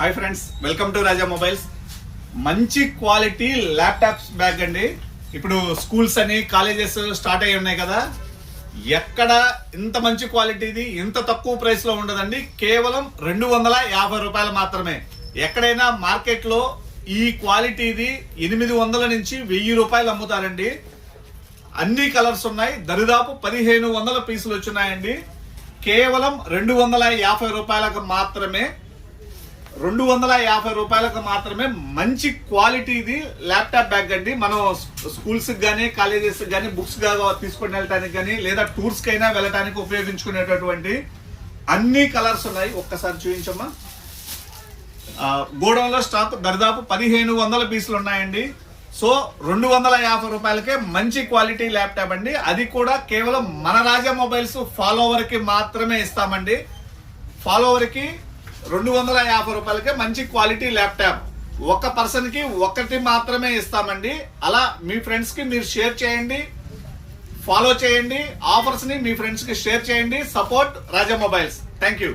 Hi friends welcome to Raja mobiles. మంచి quality laptops bag అండి. ఇప్పుడు స్కూల్స్ అని కాలేజెస్ స్టార్ట్ అయ్యి ఉన్నాయి కదా. ఎక్కడ ఇంత మంచి క్వాలిటీది ఇంత తక్కువ ప్రైస్లో ఉండదండి. కేవలం రెండు వందల యాభై రూపాయలు మాత్రమే. ఎక్కడైనా మార్కెట్లో ఈ క్వాలిటీది ఎనిమిది వందల నుంచి వెయ్యి రూపాయలు అమ్ముతారండి. అన్ని కలర్స్ ఉన్నాయి. దరిదాపు పదిహేను వందల పీసులు వచ్చినాయండి. కేవలం రెండు వందల యాభై రూపాయలకు మాత్రమే రెండు వందల యాభై రూపాయలకు మాత్రమే మంచి క్వాలిటీది ల్యాప్టాప్ బ్యాగ్ అండి. మనం స్కూల్స్కి కానీ కాలేజెస్కి కానీ బుక్స్గా తీసుకొని వెళ్ళటానికి కానీ లేదా టూర్స్కి అయినా వెళ్ళటానికి ఉపయోగించుకునేటటువంటి అన్ని కలర్స్ ఉన్నాయి. ఒక్కసారి చూపించమ్మా. గోడౌన్లో స్టాక్ దరిదాపు పదిహేను వందల పీసులు ఉన్నాయండి. సో రెండు వందల యాభై రూపాయలకే మంచి క్వాలిటీ ల్యాప్టాప్ అండి. అది కూడా కేవలం మన రాజా మొబైల్స్ ఫాలోవర్కి మాత్రమే ఇస్తామండి. ఫాలోవర్కి రెండు వందల యాభై రూపాయలకే మంచి క్వాలిటీ ల్యాప్టాప్. ఒక పర్సన్కి ఒకటి మాత్రమే ఇస్తామండి. అలా మీ ఫ్రెండ్స్కి మీరు షేర్ చేయండి. ఫాలో చేయండి. ఆఫర్స్ని మీ ఫ్రెండ్స్కి షేర్ చేయండి. Support Raja mobiles. Thank you